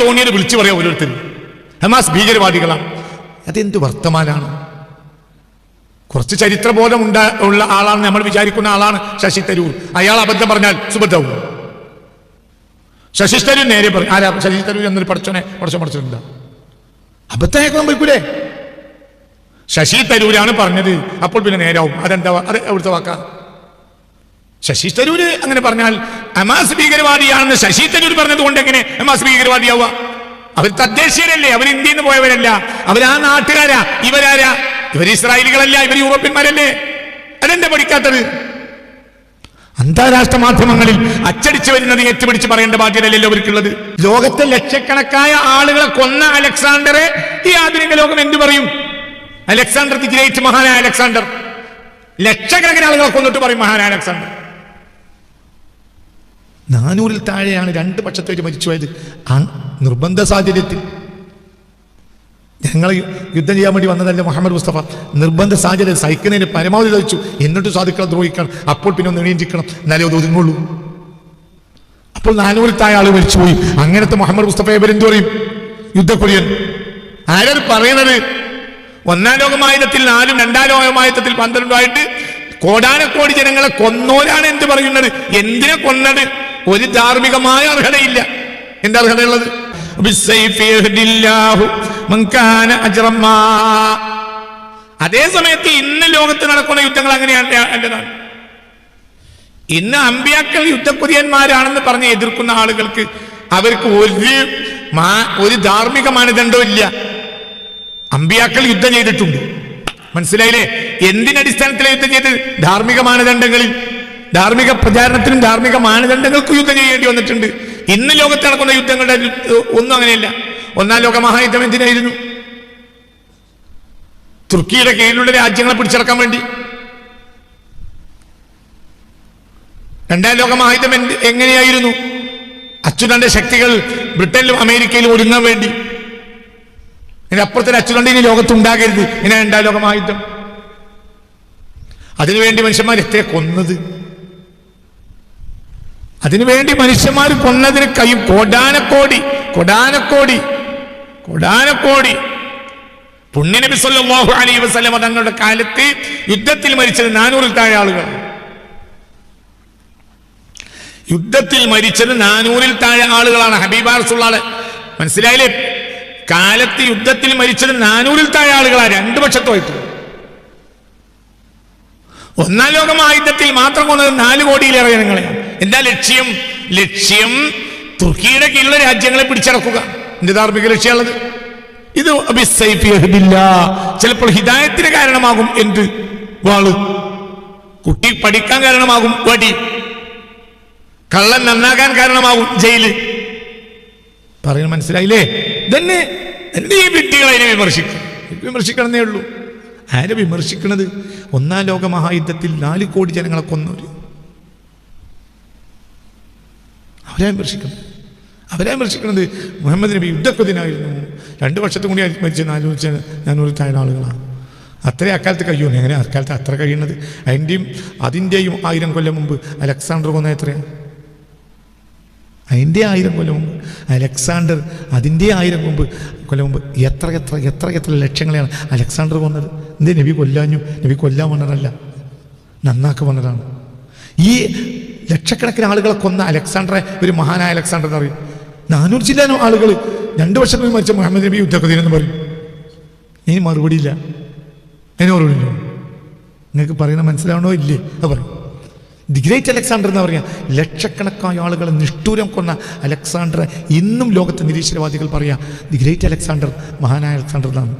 തോന്നിയത് വിളിച്ചു പറയാം ഓരോരുത്തർ ഹമാസ് ഭീകരവാദികളാണ്. അതെന്ത് വർത്തമാനാണ്? കുറച്ച് ചരിത്രബോധം ഉണ്ടാ ഉള്ള ആളാണ് നമ്മൾ വിചാരിക്കുന്ന ആളാണ് ശശി തരൂർ. അയാൾ അബദ്ധം പറഞ്ഞാൽ സുബദ്ധവും. ശശി തരൂർ നേരെ പറഞ്ഞു ആരാ? ശശി തരൂർ എന്നൊരു പഠിച്ചോനെ പഠിച്ചോ പഠിച്ചിട്ടുണ്ട്? അബദ്ധമാക്കാൻ പോയിക്കൂടെ ശശി തരൂരാണ് പറഞ്ഞത്. അപ്പോൾ പിന്നെ നേരാവും. അതെന്താ? അത് എവിടുത്തെ വാക്ക? ശശി തരൂര് അങ്ങനെ പറഞ്ഞാൽ അമാസ് ഭീകരവാദിയാണെന്ന് ശശി തരൂർ പറഞ്ഞത് കൊണ്ട് എങ്ങനെ അമാസ് ഭീകരവാദിയാവുക? അവർ തദ്ദേശീയരല്ലേ അവർ ഇന്ത്യയിൽ നിന്ന് പോയവരല്ല. അവരാ നാട്ടുകാരാ ഇവരാരാ? ഇവർ ഇസ്രായേലികളല്ല ഇവർ യൂറോപ്യന്മാരല്ലേ? അതെന്താ പഠിക്കാത്തത്? അന്താരാഷ്ട്ര മാധ്യമങ്ങളിൽ അച്ചടിച്ചു വരുന്നത് ഏറ്റുപിടിച്ച് പറയേണ്ട ബാധ്യതയല്ലല്ലോ അവർക്കുള്ളത്. ലോകത്തെ ലക്ഷക്കണക്കായ ആളുകളെ കൊന്ന അലക്സാണ്ടറെ ഈ ആധുനിക ലോകം എന്തു പറയും? അലക്സാണ്ടർ ഗ്രേറ്റ് മഹാനായ അലക്സാണ്ടർ. ലക്ഷക്കണക്കിന് ആളുകളെ കൊന്നിട്ട് പറയും മഹാനായ അലക്സാണ്ടർ. നാനൂറിൽ താഴെയാണ് രണ്ട് പക്ഷത്തേക്ക് മരിച്ചുപോയത് ആ നിർബന്ധ സാഹചര്യത്തിൽ ഞങ്ങൾ യുദ്ധം ചെയ്യാൻ വേണ്ടി വന്നതല്ല മുഹമ്മദ് മുസ്തഫ? നിർബന്ധ സാഹചര്യം സഹിക്കുന്നതിന് പരമാവധി ചോദിച്ചു എന്നിട്ട് സാധുക്കളെ ദ്രോഹിക്കണം. അപ്പോൾ പിന്നെ ഒന്ന് എണീറ്റിക്കണം എന്നാലേ അത് ഒതുങ്ങുള്ളൂ. അപ്പോൾ നാനൂറിൽ താഴെ ആൾ മരിച്ചുപോയി അങ്ങനത്തെ മുഹമ്മദ് മുസ്തഫയെ ഇവരെന്ത് പറയും? യുദ്ധക്കുര്യൻ ആരത് പറയുന്നത്? ഒന്നാം ലോകമായുധത്തിൽ നാലും രണ്ടാം ലോകമായുധത്തിൽ പന്ത്രണ്ടുമായിട്ട് കോടാനക്കോടി ജനങ്ങളെ കൊന്നോരാണ് എന്ത് പറയുന്നത്? എന്തിനെ കൊന്നത്? ഒരു ധാർമ്മികമായ അർഹതയില്ല. എന്താ അർഹതയുള്ളത്. അതേ സമയത്ത് ഇന്ന് ലോകത്ത് നടക്കുന്ന യുദ്ധങ്ങൾ അങ്ങനെയാണ് എന്റേതാണ്. ഇന്ന് അമ്പിയാക്കൾ യുദ്ധക്കുതിയന്മാരാണെന്ന് പറഞ്ഞ് എതിർക്കുന്ന ആളുകൾക്ക് അവർക്ക് ഒരു ഒരു ധാർമ്മിക മാനദണ്ഡവും ഇല്ല. അമ്പിയാക്കൾ യുദ്ധം ചെയ്തിട്ടുണ്ട്. മനസ്സിലായില്ലേ? എന്തിനടിസ്ഥാനത്തിലാണ് യുദ്ധം ചെയ്ത് ധാർമ്മിക മാനദണ്ഡങ്ങളിൽ. ധാർമ്മിക പ്രചാരണത്തിനും ധാർമ്മിക മാനദണ്ഡങ്ങൾക്കും യുദ്ധം ചെയ്യേണ്ടി വന്നിട്ടുണ്ട്. ഇന്ന് ലോകത്ത് നടക്കുന്ന യുദ്ധങ്ങളുടെ ഒന്നും അങ്ങനെയല്ല. ഒന്നാം ലോക മഹായുദ്ധം എന്തിനായിരുന്നു? തുർക്കിയുടെ കീഴിലുള്ള രാജ്യങ്ങളെ പിടിച്ചടക്കാൻ വേണ്ടി. രണ്ടാം ലോക മഹായുദ്ധം എങ്ങനെയായിരുന്നു? അച്യുതന്റെ ശക്തികൾ ബ്രിട്ടനിലും അമേരിക്കയിലും ഒരുങ്ങാൻ വേണ്ടി. ഇനി അപ്പുറത്തൊരു അച്ചുതണ്ട് ഇനി ലോകത്തുണ്ടാകരുത് ഇങ്ങനെ രണ്ടാം ലോക മഹായുദ്ധം. അതിനുവേണ്ടി മനുഷ്യന്മാർ എത്ര കൊന്നത്? അതിനുവേണ്ടി മനുഷ്യന്മാർ കൊന്നതിന് കയ്യും കൊടാനക്കോടി കൊടാനക്കോടി കൊടാനക്കോടി. പുണ്യനബി സല്ലല്ലാഹു അലൈഹി വസല്ലമ തങ്ങളുടെ കാലത്ത് യുദ്ധത്തിൽ മരിച്ചത് നാനൂറിൽ താഴെ ആളുകൾ. യുദ്ധത്തിൽ മരിച്ചത് നാനൂറിൽ താഴെ ആളുകളാണ്. ഹബീബാർ സുള്ളാൾ മനസ്സിലായില്ലേ? കാലത്ത് യുദ്ധത്തിൽ മരിച്ചത് നാനൂറിൽ താഴെ ആളുകളാണ്. രണ്ടു പക്ഷത്തുമായിട്ട് ഒന്നാം ലോക മഹായുദ്ധത്തിൽ മാത്രം കൊന്നത് നാല് കോടിയിലേറെ ജനങ്ങളെയാണ്. എന്താ ലക്ഷ്യം? ലക്ഷ്യം തുർക്കിയുടെ കീഴിലുള്ള രാജ്യങ്ങളെ പിടിച്ചടക്കുക. എന്റെ ധാർമ്മിക ലക്ഷ്യമുള്ളത് ഇത്. ചിലപ്പോൾ ഹിദായത്തിന് കാരണമാകും എന്ത്? വാൾ. കുട്ടി പഠിക്കാൻ കാരണമാകും വടി. കള്ളൻ നന്നാക്കാൻ കാരണമാകും ജയിൽ. പറയുന്നത് മനസ്സിലായില്ലേ? ഇതന്നെ എന്റെ ഈ വിട്ടികൾ അതിനെ വിമർശിക്കും. വിമർശിക്കണമെന്നേ ഉള്ളൂ. ആരെ വിമർശിക്കണത്? ഒന്നാം ലോക മഹായുദ്ധത്തിൽ നാല് കോടി ജനങ്ങളെ കൊന്നവര് അവരെ വിമർശിക്കണം. അവരെ വിമർശിക്കുന്നത് മുഹമ്മദ് നബി യുദ്ധക്കുതിനായിരുന്നു. രണ്ട് വർഷത്തും കൂടി മരിച്ച ആലോചിച്ച ഞാൻ ഒരു താഴെ ആളുകളാണ്. അത്രേ അക്കാലത്ത് കഴിയുമോ എങ്ങനെ? അക്കാലത്ത് അത്ര കഴിയുന്നത്. അതിന്റെയും അതിന്റെയും ആയിരം കൊല്ലം മുമ്പ് അലക്സാണ്ടർ കൊന്ന എത്രയാണ്? അതിന്റെ ആയിരം കൊല്ലം മുമ്പ്. അലക്സാണ്ടർ അതിന്റെ ആയിരം മുമ്പ് കൊല്ലം മുമ്പ് എത്ര എത്ര എത്ര എത്ര ലക്ഷങ്ങളെയാണ് അലക്സാണ്ടർ കൊന്നത് എന്തേ നബി കൊല്ലാഞ്ഞു നബി കൊല്ലാൻ വന്നതല്ല. നന്നാക്കി വന്നതാണ്. ഈ ലക്ഷക്കണക്കിന് ആളുകളെ കൊന്ന അലക്സാണ്ടറെ ഒരു മഹാനായ അലക്സാണ്ടർ എന്ന് പറയും. നാനൂറ് ജില്ലാനോ ആളുകൾ രണ്ടു വർഷം മുമ്പ് മരിച്ച മുഹമ്മദ് നബി യുദ്ധക്കഥീനെന്ന് പറയും. ഇനി മറുപടിയില്ല അതിന് മറുപടിയില്ല നിങ്ങൾക്ക് പറയുന്ന മനസ്സിലാവണോ? ഇല്ലേ? അത് പറയും. ദി ഗ്രേറ്റ് അലക്സാണ്ടർ എന്ന് പറയാം. ലക്ഷക്കണക്കായ ആളുകളെ നിഷ്ഠൂരം കൊന്ന അലക്സാണ്ടർ ഇന്നും ലോകത്തെ നിരീശ്വരവാദികൾ പറയാം ദി ഗ്രേറ്റ് അലക്സാണ്ടർ മഹാനായ അലക്സാണ്ടർ എന്നാണ്.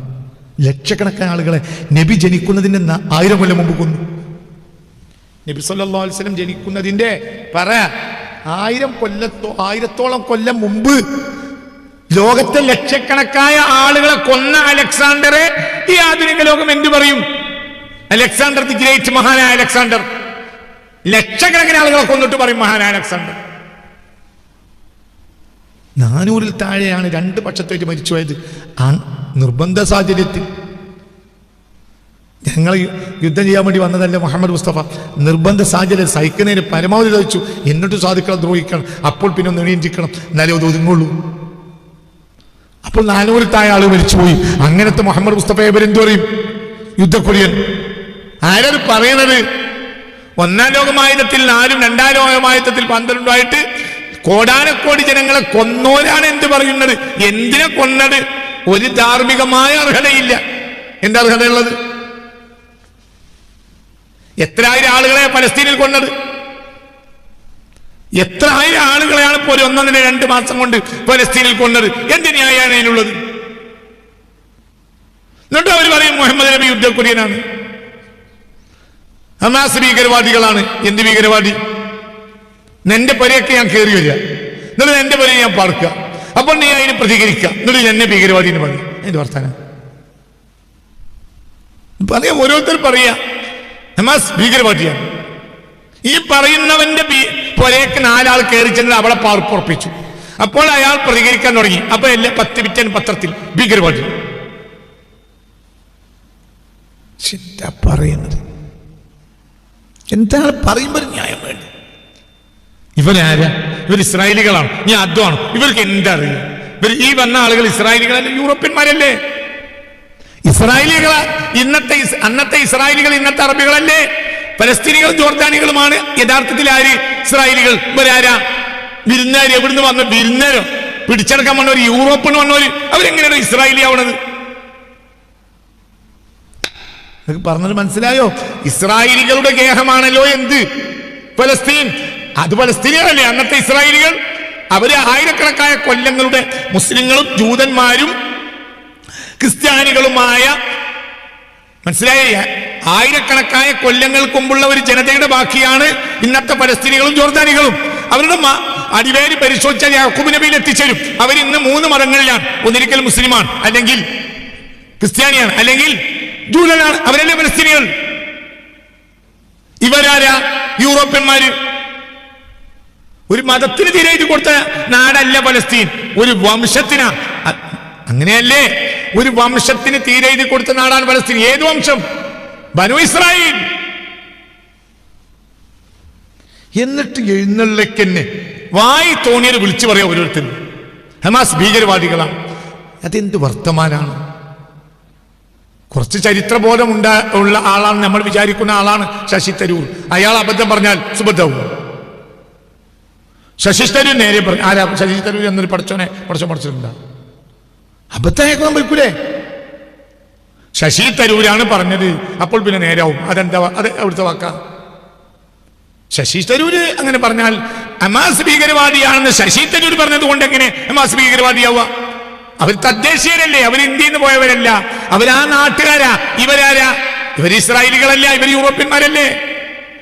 ലക്ഷക്കണക്കായ ആളുകളെ നബി ജനിക്കുന്നതിന് ന- ആയിരം കൊല്ലം മുമ്പ് കൊന്നു. നബി സല്ലല്ലാഹു അലൈഹി വസല്ലം ജനിക്കുന്നതിന്റെ പറ ആയിരം കൊല്ലത്തോ ആയിരത്തോളം കൊല്ലം മുമ്പ് ലോകത്തെ ലക്ഷക്കണക്കായ ആളുകളെ കൊന്ന അലക്സാണ്ടറെ ഈ ആധുനിക ലോകം എന്തു പറയും? അലക്സാണ്ടർ ദി ഗ്രേറ്റ് മഹാനായ അലക്സാണ്ടർ. ലക്ഷക്കണക്കിന് ആളുകളെ കൊന്നിട്ട് പറയും മഹാനായ അലക്സാണ്ടർ. നാനൂറിൽ താഴെയാണ് രണ്ട് പക്ഷത്തേക്ക് മരിച്ചുപോയത്. ആ നിർബന്ധ സാഹചര്യത്തിൽ ഞങ്ങൾ യുദ്ധം ചെയ്യാൻ വേണ്ടി വന്നതല്ല മുഹമ്മദ് മുസ്തഫ? നിർബന്ധ സാഹചര്യം സഹിക്കുന്നതിന് പരമാവധി ചോദിച്ചു എന്നിട്ട് സാധുക്കളെ ദ്രോഹിക്കണം. അപ്പോൾ പിന്നെ ഒന്ന് എണീറ്റിക്കണം എന്നാലേ അത് ഒതുങ്ങുള്ളൂ. അപ്പോൾ നാനൂറിത്തായ ആൾ മരിച്ചുപോയി. അങ്ങനത്തെ മുഹമ്മദ് മുസ്തഫയെ പേരെന്തു പറയും? യുദ്ധക്കുരിയൻ ആരാണ് പറയണത് ഒന്നാം ലോകമായുധത്തിൽ നാലും രണ്ടാം ലോകമായുധത്തിൽ പന്ത്രണ്ടുമായിട്ട് കോടാനക്കോടി ജനങ്ങളെ കൊന്നോരാണ് എന്ത് പറയുന്നത്? എന്തിനെ കൊന്നത്? ഒരു ധാർമ്മികമായ അർഹതയില്ല. എന്താ അർഹതയുള്ളത്? എത്ര ആയിരം ആളുകളെ പലസ്തീനിൽ കൊന്നത്? എത്ര ആയിരം ആളുകളെയാണ് ഇപ്പോൾ ഒരു രണ്ട് മാസം കൊണ്ട് പലസ്തീനിൽ കൊന്നത്? എന്ത് ന്യായമാണ് അതിനുള്ളത്? എന്നിട്ട് അവർ പറയും മുഹമ്മദ് നബി യുദ്ധക്കുര്യനാണ്. ഹമാസ് ഭീകരവാദികളാണ്. എന്ത് ഭീകരവാദി? നിന്റെ പരയൊക്കെ ഞാൻ കയറി വരിക. എന്നിട്ട് എന്റെ പരയെ ഞാൻ പാർക്കുക. അപ്പോൾ നീ അതിന് പ്രതികരിക്കുക. എന്നിട്ട് എന്നെ ഭീകരവാദി എന്ന് പറയും. അതിന്റെ വർത്താനം. പറയാം ഓരോരുത്തർ പറയാ. ഹമാസ് ഭീകരവാദിയാണ്. ഈ പറയുന്നവന്റെ പുരയ്ക്ക് നാലാൾ കയറി ചെന്ന് അവളെ പാർപ്പുറപ്പിച്ചു അപ്പോൾ അയാൾ പ്രതികരിക്കാൻ തുടങ്ങി. അപ്പൊ എല്ലാ പത്ത് പിറ്റൻ പത്രത്തിൽ ഭീകരവാദി. ചിന്ത പറയുന്നത്. എന്താണ് പറയുമ്പോൾ ന്യായം വേണ്ടത് ഇവരാരാ? ഇവർ ഇസ്രായേലികളാണ്? ഞാൻ അധ്വാണ് ഇവർക്ക് എന്താ അറിയുക? ഇവർ ഈ വന്ന ആളുകൾ ഇസ്രായേലികളല്ല യൂറോപ്യന്മാരല്ലേ? ഇസ്രായേലികളാ ഇന്നത്തെ അന്നത്തെ ഇസ്രായേലികൾ ഇന്നത്തെ അറബികളല്ലേ? പലസ്തീനികളും ജോർദാനികളുമാണ്. യഥാർത്ഥത്തിൽ ആര്? ഇസ്രായേലികൾ. ഇവരാരാ വിരുന്നാര് എവിടുന്ന് വന്ന വിരുന്നരോ പിടിച്ചെടുക്കാൻ വന്നവർ യൂറോപ്പിൽ വന്നവര്. അവരെങ്ങനെയാണ് ഇസ്രായേലി ആവണത്? പറഞ്ഞത് മനസ്സിലായോ? ഇസ്രായേലികളുടെ ഗേഹമാണല്ലോ എന്ത്? പലസ്തീൻ. അത് പലസ്തീനികളല്ലേ അന്നത്തെ ഇസ്രായേലികൾ. അവർ ആയിരക്കണക്കായ കൊല്ലങ്ങളുടെ മുസ്ലിങ്ങളും ജൂതന്മാരും ക്രിസ്ത്യാനികളുമായ മനസ്സിലായി? ആയിരക്കണക്കായ കൊല്ലങ്ങൾക്ക് മുമ്പുള്ള ഒരു ജനതയുടെ ബാക്കിയാണ് ഇന്നത്തെ പലസ്തീനികളും ജോർദാനികളും. അവരുടെ അടിവേര് പരിശോധിച്ചാൽ യാക്കൂബ് നബിയിൽ എത്തിച്ചേരും. അവർ ഇന്ന് മൂന്ന് മതങ്ങളിലാണ്. ഒന്നിരിക്കൽ മുസ്ലിമാണ് അല്ലെങ്കിൽ ക്രിസ്ത്യാനിയാണ് അല്ലെങ്കിൽ ജൂലനാണ് അവരല്ലേ പലസ്തീനികൾ? ഇവരാരാ? യൂറോപ്യന്മാര്. ഒരു മതത്തിന് തിരയിട്ട് കൊടുത്ത നാടല്ല പലസ്തീൻ. ഒരു വംശത്തിനാ. അങ്ങനെയല്ലേ? ഒരു വംശത്തിന് തീരെ ഇത് കൊടുത്ത നാടാണ് പലസ്തീൻ ഏത് വംശം? ബനു ഇസ്രായേൽ. എന്നിട്ട് എഴുന്നള്ളിക്കന്നെ വായി തോന്നിയത് വിളിച്ചു പറയാം ഓരോരുത്തരും. ഹമാസ് ഭീകരവാദികളാണ്. അതെന്ത് വർത്തമാനാണ്? കുറച്ച് ചരിത്രബോധം ഉണ്ടാ ഉള്ള ആളാണ് നമ്മൾ വിചാരിക്കുന്ന ആളാണ് ശശി തരൂർ. അയാൾ അബദ്ധം പറഞ്ഞാൽ സുബദ്ധവും. ശശി തരൂർ നേരെ പറഞ്ഞു ആരാ? ശശി തരൂർ എന്നൊരു പഠിച്ചോനെ പഠിച്ചോ പഠിച്ചിട്ടുണ്ടാ? അബദ്ധമായേക്കാൻ പോയിക്കൂലേ ശശി തരൂരാണ് പറഞ്ഞത്. അപ്പോൾ പിന്നെ നേരാവും. അതെന്താ അത് അവിടുത്തെ വാക്ക. ശശി തരൂര് അങ്ങനെ പറഞ്ഞാൽ അമാസ് ഭീകരവാദിയാണെന്ന് ശശി തരൂർ പറഞ്ഞത് കൊണ്ട് എങ്ങനെ അമാസ് ഭീകരവാദിയാവുക? അവർ തദ്ദേശീയരല്ലേ. അവർ ഇന്ത്യയിൽ നിന്ന് പോയവരല്ല. അവരാ നാട്ടുകാരാ. ഇവരാരാ? ഇവർ ഇസ്രായേലികളല്ല. ഇവർ യൂറോപ്യന്മാരല്ലേ.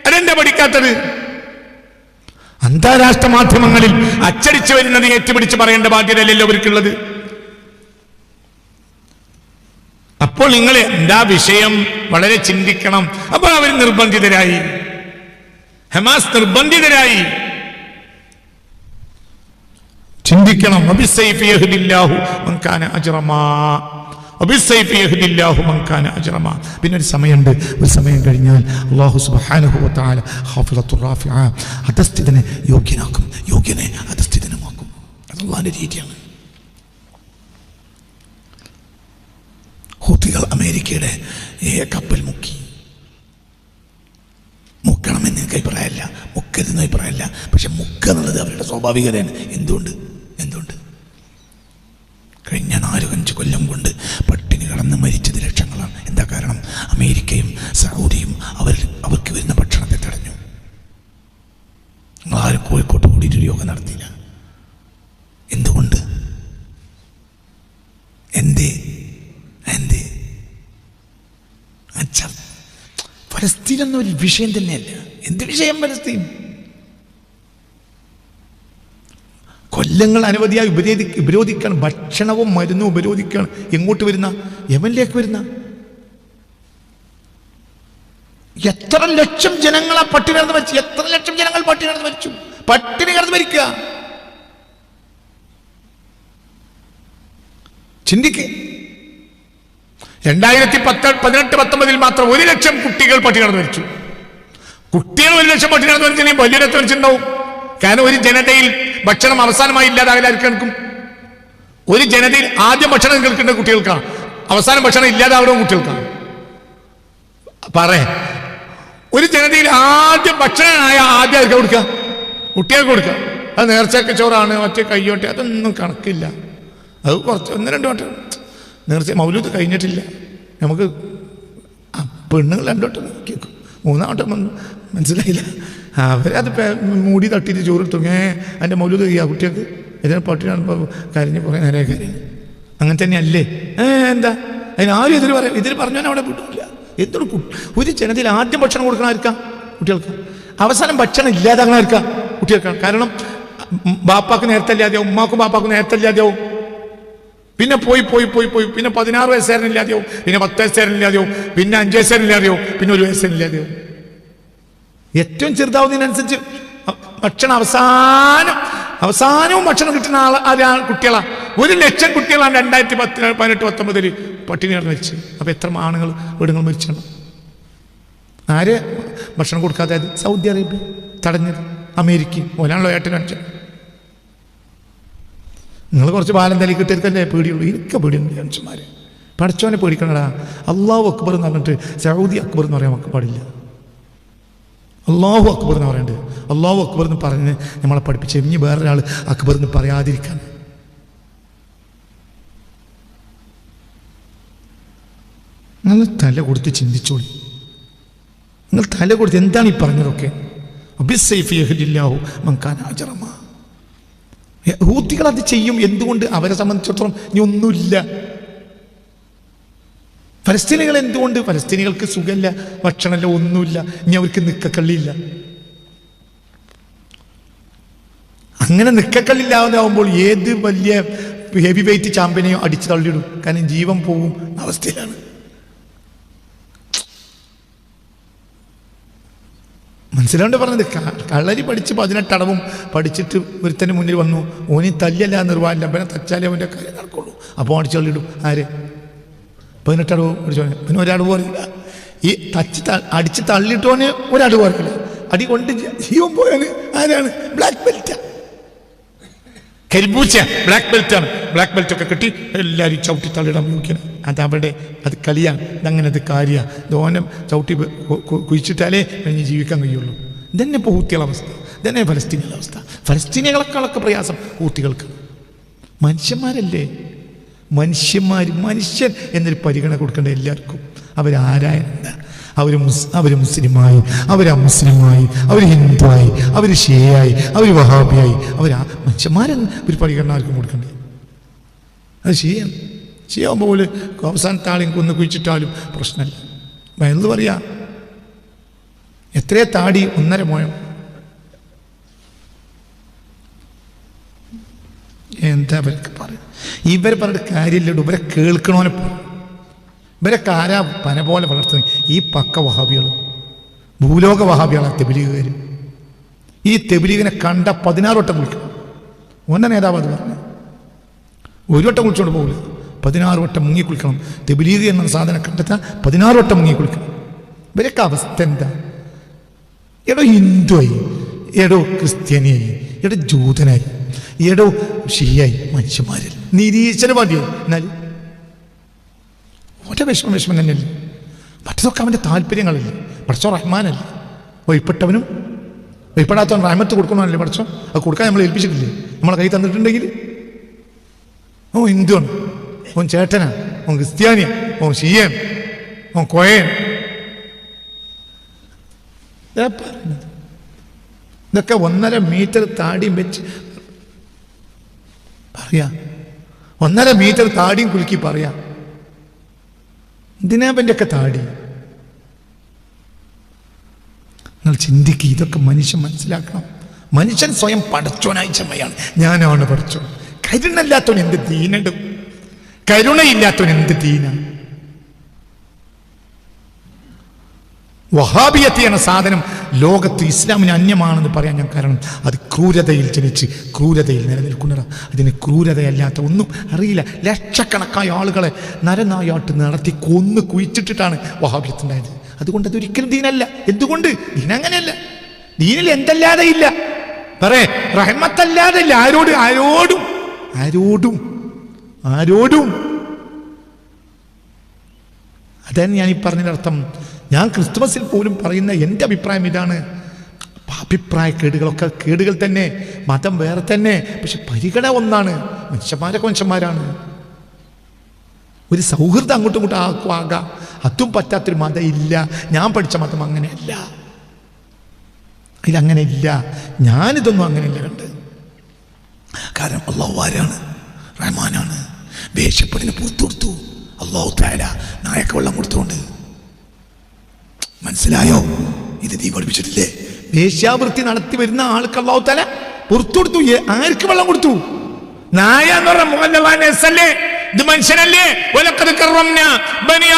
അതെന്താ പഠിക്കാത്തത്? അന്താരാഷ്ട്ര മാധ്യമങ്ങളിൽ അച്ചടിച്ചു വരുന്നത് ഏറ്റുപിടിച്ച് പറയേണ്ട ബാധ്യതയല്ലല്ലോ അവർക്കുള്ളത്. അപ്പോൾ നിങ്ങൾ എന്താ വിഷയം? വളരെ ചിന്തിക്കണം. അപ്പോൾ അവർ നിർബന്ധിതരായി. ഹമാസ് നിർബന്ധിതരായി. ചിന്തിക്കണം. പിന്നെ ഒരു സമയമുണ്ട്. ഒരു സമയം കഴിഞ്ഞാൽ അള്ളാഹു റാഫിഅ അധസ്ഥിതനെ യോഗ്യനാക്കും. യോഗ്യനെ അധസ്ഥിതനുമാക്കും. അത് അള്ളാഹിന്റെ രീതിയാണ്. ഹൂത്തികൾ അമേരിക്കയുടെ കപ്പൽ മുക്കി. മുക്കണമെന്ന് എനിക്ക് അഭിപ്രായമല്ല മുക്കരുതെന്ന് അഭിപ്രായമല്ല പക്ഷെ മുക്ക എന്നുള്ളത് അവരുടെ സ്വാഭാവികതയാണ്. എന്തുകൊണ്ട്? എന്തുകൊണ്ട്? കഴിഞ്ഞ നാലു അഞ്ച് കൊല്ലം കൊണ്ട് പട്ടിണി കടന്ന് മരിച്ചത് ലക്ഷങ്ങളാണ്. എന്താ കാരണം? അമേരിക്കയും സൗദിയും അവർ അവർക്ക് വരുന്ന ഭക്ഷണത്തെ തടഞ്ഞു ആരും കോഴിക്കോട്ട് കൂടിയിട്ട് യോഗം നടത്തിയില്ല എന്തുകൊണ്ട് എന്തേ എന്തേ അച്ഛൻ ഫലസ്തീൻ എന്നൊരു വിഷയം തന്നെയല്ല. എന്ത് വിഷയം ഫലസ്തീൻ? കൊല്ലങ്ങൾ അനവധിയായി ഉപരോധി ഉപരോധിക്കണം ഭക്ഷണവും മരുന്നും ഉപരോധിക്കണം എങ്ങോട്ട് വരുന്ന? യമനിലേക്ക് വരുന്ന? എത്ര ലക്ഷം ജനങ്ങൾ ആ പട്ടിണി കിടന്ന് മരിച്ചു? എത്ര ലക്ഷം ജനങ്ങൾ പട്ടിണി കിടന്ന് മരിച്ചു? പട്ടിണി കിടന്ന് മരിക്കുക. ചിന്തിക്കേ. രണ്ടായിരത്തി പത്ത് പതിനെട്ട് പത്തൊമ്പതിൽ മാത്രം ഒരു ലക്ഷം കുട്ടികൾ പട്ടി മരിച്ചു. കുട്ടികൾ ഒരു ലക്ഷം പട്ടി കിടന്ന് മരിച്ചെങ്കിൽ വലിയൊരു മരിച്ചിട്ടുണ്ടാവും കാരണം ഒരു ജനതയിൽ ഭക്ഷണം അവസാനമായി ഇല്ലാതാകലായിരിക്കും ഒരു ജനതയിൽ ആദ്യം ഭക്ഷണം കേൾക്കേണ്ട കുട്ടികൾക്കാണ്. അവസാനം ഭക്ഷണം ഇല്ലാതാവണം കുട്ടികൾക്കാണ്. പറ. ഒരു ജനതയിൽ ആദ്യം ഭക്ഷണമായ ആദ്യം ആർക്കാ കൊടുക്കുക കുട്ടികൾക്ക് കൊടുക്കുക അത് നേർച്ചയൊക്കെ ചോറാണ് മറ്റേ കയ്യോട്ടെ അതൊന്നും കണക്കില്ല. അത് കുറച്ച് ഒന്ന് രണ്ട് വട്ടം. നേർച്ച മൗലൂദ് കഴിഞ്ഞിട്ടില്ല. നമുക്ക് പെണ്ണുങ്ങൾ രണ്ടോട്ടം നോക്കിയേക്കും. മൂന്നാം വട്ടം വന്നു മനസ്സിലായില്ല. അവരത് മൂടി തട്ടിയിട്ട് ചോറ് എടുത്തു അതിന്റെ മൗലൂദ് ചെയ്യുക കുട്ടികൾക്ക് ഇതിനെ പട്ടിയാണ് കരഞ്ഞ് കുറേ നേരെ കരഞ്ഞ് അങ്ങനെ തന്നെയല്ലേ? എന്താ? അതിനാരും ഇതിൽ പറയാം ഇതിൽ പറഞ്ഞാൽ അവിടെ വിട്ടില്ല എന്തൊരു ഒരു ജനതയിൽ ആദ്യം ഭക്ഷണം കൊടുക്കണം ആർക്കാം? കുട്ടികൾക്ക്. അവസാനം ഭക്ഷണം ഇല്ലാതാകണം ആർക്കാം? കുട്ടികൾക്കാണ് കാരണം ബാപ്പാക്ക് നേരത്തെ ഇല്ലാതെയാവും. ഉമ്മാക്കും ബാപ്പാക്കും നേരത്തെ ഇല്ലാതെയാവും. പിന്നെ പോയി പോയി പോയി പോയി. പിന്നെ പതിനാറ് വയസ്സുകാരൻ ഇല്ലാതെയാവും പിന്നെ പത്ത് വയസ്സുകാരൻ ഇല്ലാതെയാവും പിന്നെ അഞ്ച് വയസ്സുകാരൻ പിന്നെ ഒരു വയസ്സുകാരൻ ഏറ്റവും ചെറുതാവുന്നതിനനുസരിച്ച് ഭക്ഷണം അവസാനം അവസാനവും ഭക്ഷണം കിട്ടുന്ന ആൾ ആ കുട്ടികളാ. ഒരു ലക്ഷം കുട്ടികളാണ് രണ്ടായിരത്തി പത്തി പതിനെട്ട് പത്തൊമ്പതിൽ പട്ടിണി കിടന്ന് മരിച്ചത്. അപ്പൊ എത്ര ആണുങ്ങൾ വീടുകൾ മരിച്ചാണ് ആര് ഭക്ഷണം കൊടുക്കാതെ സൗദി അറേബ്യ തടഞ്ഞത്? അമേരിക്ക. ഓലാണല്ലോ ഏട്ടൻ അടിച്ചത് നിങ്ങൾ കുറച്ച് ബാലം തലി കിട്ടിയിരിക്കല്ലേ പേടിയുള്ളൂ? എനിക്ക് പേടിയുണ്ട് മനുഷ്യന്മാർ പഠിച്ചവനെ പേടിക്കണടാ. അള്ളാഹു അക്ബർ എന്ന് പറഞ്ഞിട്ട് സൗദി അക്ബർ എന്ന് പറയാൻ നമുക്ക് പാടില്ല. അള്ളാഹു അക്ബർ എന്ന് പറയണ്ടത് അള്ളാഹു അക്ബർ എന്ന് പറഞ്ഞ് നമ്മളെ പഠിപ്പിച്ച് ഇനി വേറൊരാൾ അക്ബർ എന്ന് പറയാതിരിക്കാൻ. നിങ്ങൾ തല കൊടുത്ത് ചിന്തിച്ചോളി. നിങ്ങൾ തല കൊടുത്ത് എന്താണ് ഈ പറഞ്ഞതൊക്കെ? അബിസൈഫ് യഹ്ദില്ലാഹു മങ്കാൻ അജ്റമ. ഹൂത്തികൾ അത് ചെയ്യും എന്തുകൊണ്ട്? അവരെ സംബന്ധിച്ചിടത്തോളം ഇനി ഒന്നുമില്ല. ഫലസ്തീനികൾ എന്തുകൊണ്ട്? ഫലസ്തീനികൾക്ക് സുഖമില്ല ഭക്ഷണമില്ല ഒന്നുമില്ല. ഇനി അവർക്ക് നിക്കക്കള്ളിയില്ല. അങ്ങനെ നിക്കക്കള്ളില്ലാതാവുമ്പോൾ ഏത് വലിയ ഹെവി വെയിറ്റ് ചാമ്പ്യനെയോ അടിച്ചു തള്ളിയിടും. കാരണം ജീവൻ പോകും അവസ്ഥയിലാണ്. മനസ്സിലാണ്ട് പറഞ്ഞത്? കളരി പഠിച്ച് പതിനെട്ടടവും പഠിച്ചിട്ട് ഒരുത്തന് മുന്നിൽ വന്നു. ഓനി തല്ലല്ല നിർവാഹമില്ല. പിന്നെ തച്ചാലേ അവന്റെ കാര്യം നടക്കുള്ളൂ. അപ്പോൾ അടിച്ചു തള്ളിയിടും. ആര്? പതിനെട്ടടവ് അടിച്ചു പിന്നെ ഒരടവ് അറിയില്ല ഈ തച്ച് അടിച്ച് തള്ളിയിട്ടോന് ഒരടവ് അറിയില്ല അടി കൊണ്ട് ജീവൻ പോയാണ് ആരാണ്? ബ്ലാക്ക് ബെൽറ്റ് കരിമ്പൂച്ച ബ്ലാക്ക് ബെൽറ്റ് ആണ്. ബ്ലാക്ക് ബെൽറ്റ് ഒക്കെ കിട്ടി എല്ലാവരും ചവിട്ടി തള്ളിടാൻ ഉപയോഗിക്കണം അത് അവിടെ അത് കളിയാണ് അങ്ങനെ അത് കാര്യമാണ് ദോനം ചവിട്ടി കുഴിച്ചിട്ടാലേ കഴിഞ്ഞ് ജീവിക്കാൻ കഴിയുള്ളൂ. ഇതന്നെ ഇപ്പോൾ ഊത്തികളുടെ അവസ്ഥ. ഇതന്നെ ഫലസ്തീനികളുടെ അവസ്ഥ. ഫലസ്തീനികളെക്കാളൊക്കെ പ്രയാസം ഊത്തികൾക്ക് മനുഷ്യന്മാരല്ലേ? മനുഷ്യന്മാർ മനുഷ്യൻ എന്നൊരു പരിഗണന കൊടുക്കേണ്ട എല്ലാവർക്കും. അവരാരായെന്താ അവർ അവർ മുസ്ലിമായി അവർ അമുസ്ലിമായി അവർ ഹിന്ദുവായി അവർ ഷിയായി അവർ വഹാബിയായി അവർ മനുഷ്യന്മാരെ ഒരു പരിഗണന ആർക്കും കൊടുക്കണ്ടേ? അത് ചെയ്യാം ചെയ്യാവുമ്പോൾ പോലെ അവസാനത്തെ കൊന്ന് കുഴിച്ചിട്ടാലും പ്രശ്നമില്ല എന്ത് പറയാ? എത്രയോ താടി ഒന്നര മോയം. എന്താ ഇവർക്ക് പറയുക ഇവർ പറഞ്ഞിട്ട് കാര്യമില്ല ഇവരെ കേൾക്കണോനെ പറയും ഇവരൊക്കെ ആരാ പന പോലെ വളർത്തുന്നത് ഈ പക്ക വഹാബികൾ ഭൂലോക വഹാബികളാണ് തെബിലീഗുകാർ ഈ തെബിലീഗിനെ കണ്ട പതിനാറ് വട്ടം കുളിക്കണം. ഒന്ന നേതാവ് അത് പറഞ്ഞു. ഒരു വട്ടം കുളിച്ചോണ്ട് പോകില്ല പതിനാറ് വട്ടം മുങ്ങി കുളിക്കണം. തെബിലീഗ് എന്ന സാധനം കണ്ടെത്താൻ പതിനാറ് വട്ടം മുങ്ങി കുളിക്കണം. ഇവരൊക്കെ അവസ്ഥ എന്താ? എടോ ഹിന്ദുവായി എടോ ക്രിസ്ത്യാനിയായി എടോ ജൂതനായി എടോ ഷിയായി മനുഷ്യന്മാരിൽ. നിരീശ്വരവാദിയായി എന്നാൽ? ഒറ്റ വിഷമം വിഷമം തന്നെയല്ലേ? മറ്റതൊക്കെ അവന്റെ താല്പര്യങ്ങളല്ലേ? പഠിച്ചോ റഹ്മാനല്ലേ? വൈപ്പെട്ടവനും വൈപ്പെടാത്തവൻ റഹ്മത്ത് കൊടുക്കണമല്ലേ പഠിച്ചോ അത് കൊടുക്കാൻ നമ്മൾ ഏൽപ്പിച്ചിട്ടില്ലേ? നമ്മളെ കൈ തന്നിട്ടുണ്ടെങ്കിൽ? ഓ ഹിന്ദുവാണ്. ഓൻ ചേട്ടനാ. ഓൻ ക്രിസ്ത്യാനിയാ. ഓൻ ഷിയൻ. ഓൻ കോയൻ. ഇതൊക്കെ ഒന്നര മീറ്റർ താടിയും വെച്ച് പറയാ. ഒന്നര മീറ്റർ താടിയും കുലുക്കി പറയാ. എന്തിനാപ്പന്റെയൊക്കെ താടി. നിങ്ങൾ ചിന്തിക്കുക ഇതൊക്കെ മനുഷ്യൻ മനസ്സിലാക്കണം. മനുഷ്യൻ സ്വയം പടച്ചോനായി ചെമ്മയാണ് ഞാനാണ് പടച്ചോൻ കരുണയില്ലാത്തവൻ എന്ത് ദീനടും കരുണയില്ലാത്തവൻ എന്ത് ദീന വഹാബിയത്ത് എന്ന സാധനം. ലോകത്ത് ഇസ്ലാമിന് അന്യമാണെന്ന് പറയാൻ ഞാൻ കാരണം അത് ക്രൂരതയിൽ ജനിച്ച് ക്രൂരതയിൽ നിലനിൽക്കുന്നതാണ് അതിന് ക്രൂരതയല്ലാത്ത ഒന്നും അറിയില്ല. ലക്ഷക്കണക്കായ ആളുകളെ നരനായാട്ട് നടത്തി കൊന്ന് കുഴിച്ചിട്ടിട്ടാണ് വഹാബിയത്ത് ഉണ്ടായത് അതുകൊണ്ട് അതൊരിക്കലും ദീനല്ല. എന്തുകൊണ്ട്? ദീനങ്ങനെയല്ല. ദീനിൽ എന്തല്ലാതെ ഇല്ല. പറയേ റഹ്മത്തല്ലാതെ ഇല്ല ആരോട്? ആരോടും? ആരോടും? ആരോടും? അതാണ് ഞാൻ ഈ പറഞ്ഞതിനർത്ഥം. ഞാൻ ക്രിസ്തുമസിൽ പോലും പറയുന്ന എന്റെ അഭിപ്രായം ഇതാണ്. അഭിപ്രായ കേടുകളൊക്കെ കേടുകൾ തന്നെ മതം വേറെ തന്നെ പക്ഷെ പരിഗണ ഒന്നാണ്. മനുഷ്യന്മാരൊക്കെ മനുഷ്യന്മാരാണ്. ഒരു സൗഹൃദം അങ്ങോട്ടും ഇങ്ങോട്ടും ആക്കുവാകാം അതും പറ്റാത്തൊരു മതം ഇല്ല. ഞാൻ പഠിച്ച മതം അങ്ങനെയല്ല. ഇതങ്ങനെ ഇല്ല. ഞാനിതൊന്നും അങ്ങനെയല്ല കണ്ട് കാരണം അള്ളാഹു ആരാണ്? റഹ്മാനാണ്. വേഷപ്പെടിന് പുറത്തു കൊടുത്തു. അള്ളാഹു താര നായക്ക വെള്ളം കൊടുത്തുകൊണ്ട് മനസ്സിലായോ? ഇത് നീ പഠിപ്പിച്ചിട്ടില്ലേ? വേശ്യാവൃത്തി നടത്തി വരുന്ന ആൾക്ക് അള്ളാഹു താല പുറത്തു കൊടുത്തു ആർക്ക് വെള്ളം കൊടുത്തു? നായ എന്ന് പറഞ്ഞ ഇത് മനുഷ്യനല്ലേ?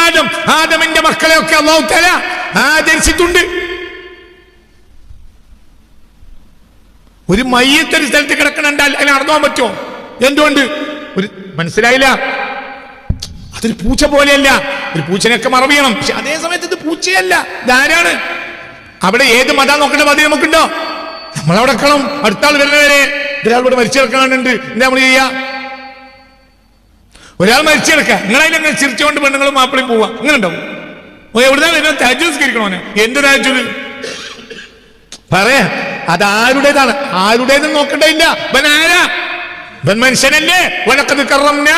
ആദം ആദമിന്റെ മക്കളെ ഒക്കെ അള്ളാഹു താല ആദരിച്ചിട്ടുണ്ട്. ഒരു മയ്യത്തൊരു സ്ഥലത്ത് കിടക്കണണ്ടാൽ അതിന് നടന്നു പോകാൻ പറ്റുമോ? എന്തുകൊണ്ട്? ഒരു മനസ്സിലായില്ല? അതൊരു പൂച്ച പോലെയല്ല. ഒരു പൂച്ചനൊക്കെ മറവിയണം പക്ഷെ അതേ സമയത്ത് ഇത് പൂച്ചയല്ല. ഇതാരാണ് അവിടെ ഏത് മതം നോക്കേണ്ട മതി നമുക്കുണ്ടോ? നമ്മളവിടെ അവിടെ അടുത്ത ആൾ വരുന്നവരെ ഇവിടെ മരിച്ചു കിടക്കാനുണ്ട് എന്താ നമ്മൾ ചെയ്യാ? ഒരാൾ മരിച്ചു കിടക്കുക. നിങ്ങളതിലങ്ങനെ ചിരിച്ചുകൊണ്ട് പെണ്ണുങ്ങളും മാപ്പിളയും പോവാ അങ്ങനെ ഉണ്ടാവും എവിടുന്നാ വരുന്നത്? താജുസ്കരിക്കണോ എന്ത് താജുത് പറയാ. അത് ആരുടേതാണ്? ആരുടേതെന്ന് നോക്കണ്ടില്ല ഇല്ല മനുഷ്യനല്ലേ വഴക്കത് കറംന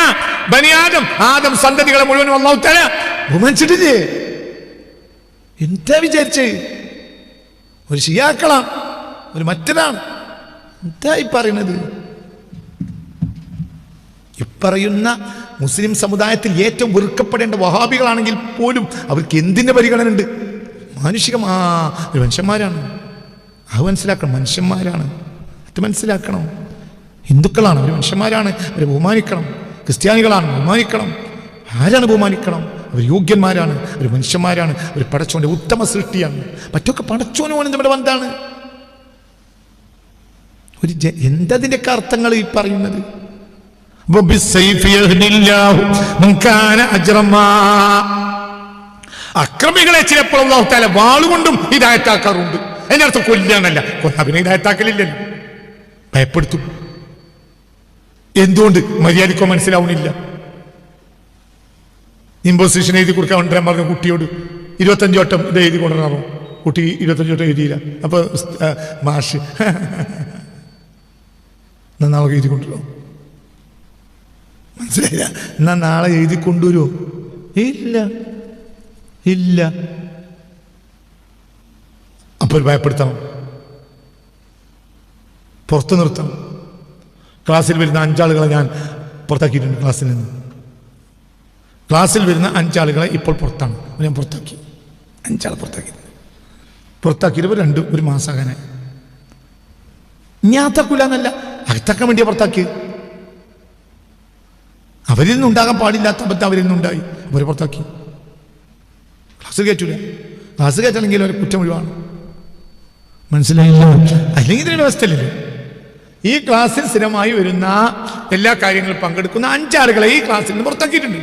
ബനിയാദം ആദം സന്തതികളെ മുഴുവൻ വന്നോത്തല ബഹുമാനിച്ചിട്ടില്ലേ എന്താ വിചാരിച്ച് ഒരു ഷിയാക്കളാം ഒരു മറ്റൊരാണ്. എന്താ പറയുന്നത്. ഇപ്പറയുന്ന മുസ്ലിം സമുദായത്തിൽ ഏറ്റവും വെറുക്കപ്പെടേണ്ട വഹാബികളാണെങ്കിൽ പോലും അവർക്ക് എന്തിന്റെ പരിഗണന ഉണ്ട് മാനുഷികമാ മനുഷ്യന്മാരാണ്. അത് മനസ്സിലാക്കണം മനുഷ്യന്മാരാണ്. അത് മനസ്സിലാക്കണം. ഹിന്ദുക്കളാണ് അവർ മനുഷ്യന്മാരാണ് അവർ ബഹുമാനിക്കണം. ക്രിസ്ത്യാനികളാണ് ബഹുമാനിക്കണം. ആരാണ് ബഹുമാനിക്കണം? അവർ യോഗ്യന്മാരാണ് അവർ മനുഷ്യന്മാരാണ് അവർ പടച്ചോന്റെ ഉത്തമ സൃഷ്ടിയാണ്. മറ്റൊക്കെ പടച്ചോനും നമ്മുടെ വന്താണ് ഒരു ജ എന്തതിന്റെ അർത്ഥങ്ങൾ ഈ പറയുന്നത്? അക്രമികളെ ചിലപ്പോൾ അള്ളാഹുത്താല വാളുകൊണ്ടും ഇതായത്താക്കാറുണ്ട് അതിനർത്ഥം കൊല്ലാനല്ല കൊല്ലാവിനെ ഇതായത്താക്കലില്ലല്ലോ ഭയപ്പെടുത്തും. എന്തുകൊണ്ട് മര്യാദക്കോ മനസ്സിലാവുന്നില്ല? ഇമ്പോസിഷൻ എഴുതി കൊടുക്കാൻ കൊണ്ടുവരാൻ പറഞ്ഞു കുട്ടിയോട് ഇരുപത്തഞ്ച് വട്ടം ഇത് എഴുതി കൊണ്ടുവരണം കുട്ടി ഇരുപത്തഞ്ച് വട്ടം എഴുതിയില്ല. അപ്പൊ മാഷ്. എന്നാൽ നാളെ എഴുതി കൊണ്ടുവരുമോ? മനസ്സിലായില്ല. എന്നാ നാളെ എഴുതി കൊണ്ടുവരുമോ? ഇല്ല. ഇല്ല. അപ്പോൾ ഭയപ്പെടുത്തണം. പുറത്തു നിർത്തണം. ക്ലാസ്സിൽ വരുന്ന അഞ്ചാളുകളെ ഞാൻ പുറത്താക്കിയിട്ടുണ്ട് ക്ലാസ്സിൽ നിന്ന്. ക്ലാസ്സിൽ വരുന്ന അഞ്ചാളുകളെ ഇപ്പോൾ പുറത്താണ്. ഞാൻ പുറത്താക്കി. അഞ്ചാൾ പുറത്താക്കി. പുറത്താക്കിയിട്ട് രണ്ട് ഒരു മാസമാകാനായി ഞാത്തക്കൂല എന്നല്ല അകത്താക്കാൻ വേണ്ടി പുറത്താക്കി അവരിൽ നിന്നുണ്ടാകാൻ പാടില്ലാത്ത അബദ്ധം അവരിൽ നിന്നുണ്ടായി അവരെ പുറത്താക്കി. ക്ലാസ് കയറ്റൂല. ക്ലാസ് കയറ്റണമെങ്കിൽ ഒരു കുറ്റം ഒഴിവാണ് മനസ്സിലായില്ല? അല്ലെങ്കിൽ ഇതിന്റെ വ്യവസ്ഥയില്ലല്ലോ. ഈ ക്ലാസ്സിൽ സ്ഥിരമായി വരുന്ന എല്ലാ കാര്യങ്ങളും പങ്കെടുക്കുന്ന അഞ്ചാളുകളെ ഈ ക്ലാസ്സിൽ നിന്ന് പുറത്താക്കിയിട്ടുണ്ട്.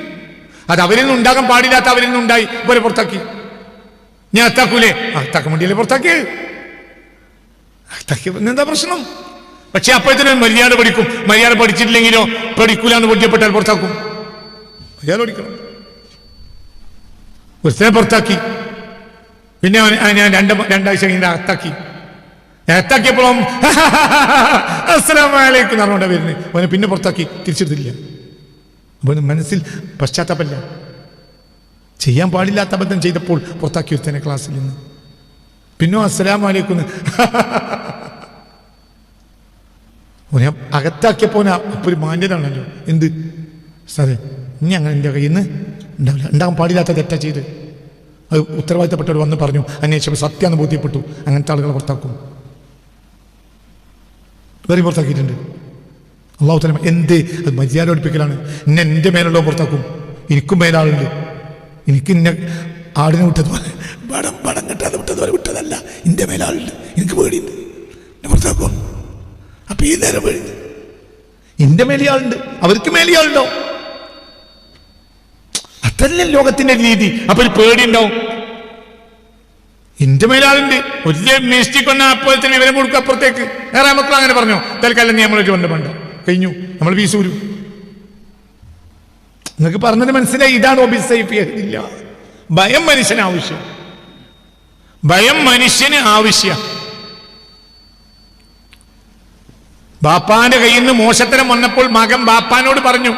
അത് അവരിൽ നിന്ന് ഉണ്ടാകാൻ പാടില്ലാത്ത അവരിൽ നിന്നുണ്ടായി ഇവരെ പുറത്താക്കി. ഞാൻ അത്താക്കൂലേ? അത്താക്കാൻ വേണ്ടിയല്ലേ എന്താ പ്രശ്നം? പക്ഷെ അപ്പോഴത്തേനും മര്യാദ പഠിക്കും. മര്യാദ പഠിച്ചിട്ടില്ലെങ്കിലോ പഠിക്കൂല എന്ന് ബോധ്യപ്പെട്ടാൽ പുറത്താക്കും. മര്യാദ പഠിക്കണം. ഒരുത്തനെ പുറത്താക്കി. പിന്നെ ഞാൻ രണ്ട് രണ്ടാഴ്ച കഴിഞ്ഞാൽ അകത്താക്കി. അകത്താക്കിയപ്പോഴും അസ്സലാമലൈക്കും പറഞ്ഞുകൊണ്ടാ വരുന്നത്. അവനെ പിന്നെ പുറത്താക്കി തിരിച്ചെടുത്തില്ല. അവന് മനസ്സിൽ പശ്ചാത്തലമില്ല. ചെയ്യാൻ പാടില്ലാത്ത അബദ്ധം ചെയ്തപ്പോൾ പുറത്താക്കി ഒരുത്തനെ ക്ലാസ്സിൽ നിന്ന്. പിന്നെ അസ്സലാമലൈക്കും. ഓനെ അകത്താക്കിയപ്പോൾ അപ്പോൾ അപ്പൊ ഒരു മാന്യതാണല്ലോ എന്ത്? സാറേ ഇനി അങ്ങനെ എന്റെ കയ്യിൽ നിന്ന് ഉണ്ടാകാൻ പാടില്ലാത്ത തെറ്റാ ചെയ്ത്. അത് ഉത്തരവാദിത്തപ്പെട്ടവർ വന്ന് പറഞ്ഞു അന്വേഷിച്ചപ്പോൾ സത്യാന്ന് ബോധ്യപ്പെട്ടു. അങ്ങനത്തെ ആളുകളെ പുറത്താക്കും. വേറെ പുറത്താക്കിയിട്ടുണ്ട്. അള്ളാഹു തല എന്ത്? അത് മര്യാദ പഠിപ്പിക്കലാണ്. ഇന്നെ എന്റെ മേലുള്ള പുറത്താക്കും. എനിക്കും മേലാളുണ്ട്. എനിക്ക് ഇന്നെ ആടിനെ വിട്ടതുപോലെ പടം പടം കിട്ടാതെ വിട്ടതുപോലെ വിട്ടതല്ല. എന്റെ മേലാളുണ്ട്. എനിക്ക് പേടിയുണ്ട്. പുറത്താക്കും. അപ്പൊ ഈ നേരം പേടി എന്റെ മേലെയാളുണ്ട്. അവർക്ക് മേലെയാളുണ്ടോ അതല്ലേ ലോകത്തിന്റെ രീതി. അപ്പോൾ പേടിയുണ്ടാവും. എന്റെ മേലാളുണ്ട് ഒരു മേഷ്ടിക്കൊന്ന അപ്പോൾ തന്നെ ഇവരെ കൊടുക്കും അപ്പുറത്തേക്ക്. വേറെ മക്കൾ അങ്ങനെ പറഞ്ഞു. തൽക്കാലം നീ നമ്മളൊരു കൊണ്ട് വേണ്ട. കഴിഞ്ഞു. നമ്മൾ വീശൂരു. നിങ്ങൾക്ക് പറഞ്ഞത് മനസ്സിലായി. ഇതാണ് ഒബിസൈഫ് ഇല്ല. ഭയം മനുഷ്യന് ആവശ്യം. ഭയം മനുഷ്യന് ആവശ്യം. ബാപ്പാന്റെ കയ്യിൽ നിന്ന് മോശത്തരം വന്നപ്പോൾ മകൻ ബാപ്പാനോട് പറഞ്ഞു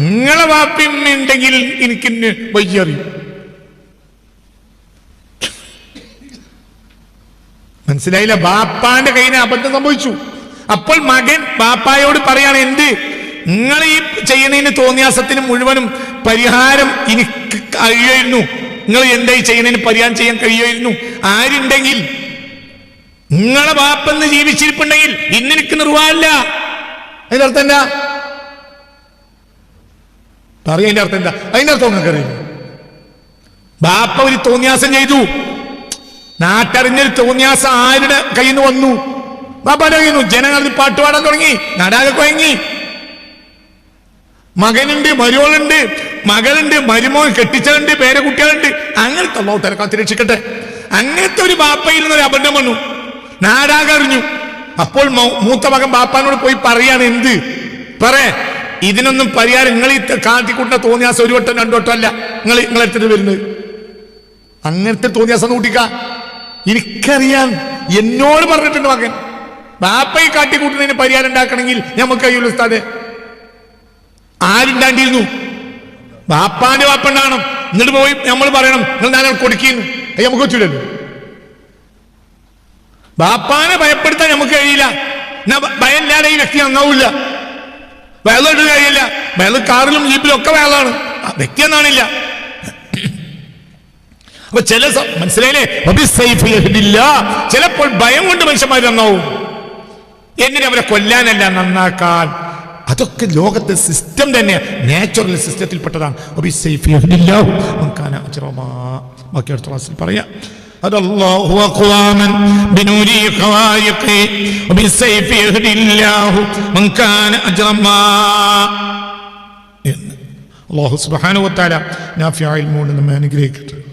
നിങ്ങളെ വാപ്പിയുണ്ടെങ്കിൽ എനിക്ക് ഇന്ന് വയ്യറിയും. മനസ്സിലായില്ല. ബാപ്പാന്റെ കയ്യിൽ അബദ്ധം സംഭവിച്ചു. അപ്പോൾ മകൻ ബാപ്പായോട് പറയാണ് എന്ത്? നിങ്ങൾ ഈ ചെയ്യുന്നതിന് തോന്നിയാസത്തിന് മുഴുവനും പരിഹാരം എനിക്ക് കഴിയുമായിരുന്നു. നിങ്ങൾ എന്തായി ചെയ്യുന്നതിന് പരിഹാരം ചെയ്യാൻ കഴിയുമായിരുന്നു? ആരുണ്ടെങ്കിൽ നിങ്ങളെ ബാപ്പെന്ന് ജീവിച്ചിരിപ്പുണ്ടെങ്കിൽ ഇന്ന് എനിക്ക് നിർവാഹമില്ല. അതിന്റെ അർത്ഥം എന്താ? പറയാ അതിന്റെ അർത്ഥം എന്താ? അതിന്റെ അർത്ഥം നിങ്ങൾക്കറിയില്ല ബാപ്പ ഒരു തോന്നിയാസം ചെയ്തു. നാട്ടറിഞ്ഞൊരു തോന്നിയാസ ആരുടെ കയ്യിൽ നിന്ന് വന്നു പറയുന്നു ജനങ്ങൾ പാട്ട് പാടാൻ തുടങ്ങി. നാടാകെ കുഴങ്ങി മകനുണ്ട് മരുമകളുണ്ട്. മകളുണ്ട് മരുമോൻ കെട്ടിച്ചതുണ്ട് പേരക്കുട്ടികളുണ്ട്. അങ്ങനത്തെ അള്ളാഹു തിരക്കാത്തി രക്ഷിക്കട്ടെ. അങ്ങനത്തെ ഒരു ബാപ്പയിൽ നിന്നൊരു അബദ്ധം വന്നു. നാടാകെ അറിഞ്ഞു. അപ്പോൾ മൂത്ത മകൻ ബാപ്പാനോട് പോയി പറയാണ് എന്ത്? പറ. ഇതിനൊന്നും പരിഹാരം. നിങ്ങൾ ഈ കാട്ടിക്കൂട്ടുന്ന തോന്നിയാസം ഒരു വട്ടം രണ്ടു വട്ടം അല്ല. നിങ്ങൾ നിങ്ങളെടുത്തിട്ട് വരുന്നത്. അങ്ങനത്തെ തോന്നിയാസം കൂട്ടിക്ക. എനിക്കറിയാം. എന്നോട് പറഞ്ഞിട്ടുണ്ട് മകൻ. ബാപ്പയെ കാട്ടിക്കൂട്ടുന്നതിന് പരിഹാരം ഉണ്ടാക്കണമെങ്കിൽ നമുക്ക് കഴിയുള്ളൂ ഉസ്താദ്. ആരുണ്ടാണ്ടിരുന്നു ബാപ്പാന്റെ ബാപ്പ ഉണ്ടാകണം. എന്നിട്ട് പോയി നമ്മൾ പറയണം. നിങ്ങൾ നാളെ കൊടുക്കുന്നു. അത് നമുക്ക് വെച്ചില്ലല്ലോ ബാപ്പാനെ ഭയപ്പെടുത്താൻ നമുക്ക് കഴിയില്ല. ഭയമില്ലാതെ ഈ വ്യക്തി നന്നാവില്ല. വെള്ളം ഇട്ട് കഴിയില്ല വെള്ളം കാറിലും ജീപ്പിലും ഒക്കെ വെള്ളമാണ് വ്യക്തി എന്നാണില്ല അപ്പൊ ചില മനസ്സിലായില്ല. ചിലപ്പോൾ ഭയം കൊണ്ട് മനുഷ്യന്മാർ നന്നാവും. എങ്ങനെ അവരെ കൊല്ലാനല്ല നന്നാക്കാൻ? അതൊക്കെ ലോകത്തെ സിസ്റ്റം തന്നെ നാച്ചുറൽ സിസ്റ്റത്തിൽപ്പെട്ടതാണ്. ബാക്കി അടുത്ത ക്ലാസ്സിൽ പറയാം. അതല്ലാഹു അഖ്വാമൻ ബിനൂരി ഖവാരിഖി. വബിസ്സൈഫി وبالسيف يهدي الله അജ്റമാ. എന്ന്. أجرما സുബ്ഹാനഹു سبحانه وتعالى نافع ഇൽമുകൊണ്ട് നമ്മെ അനുഗ്രഹിക്കട്ടെ.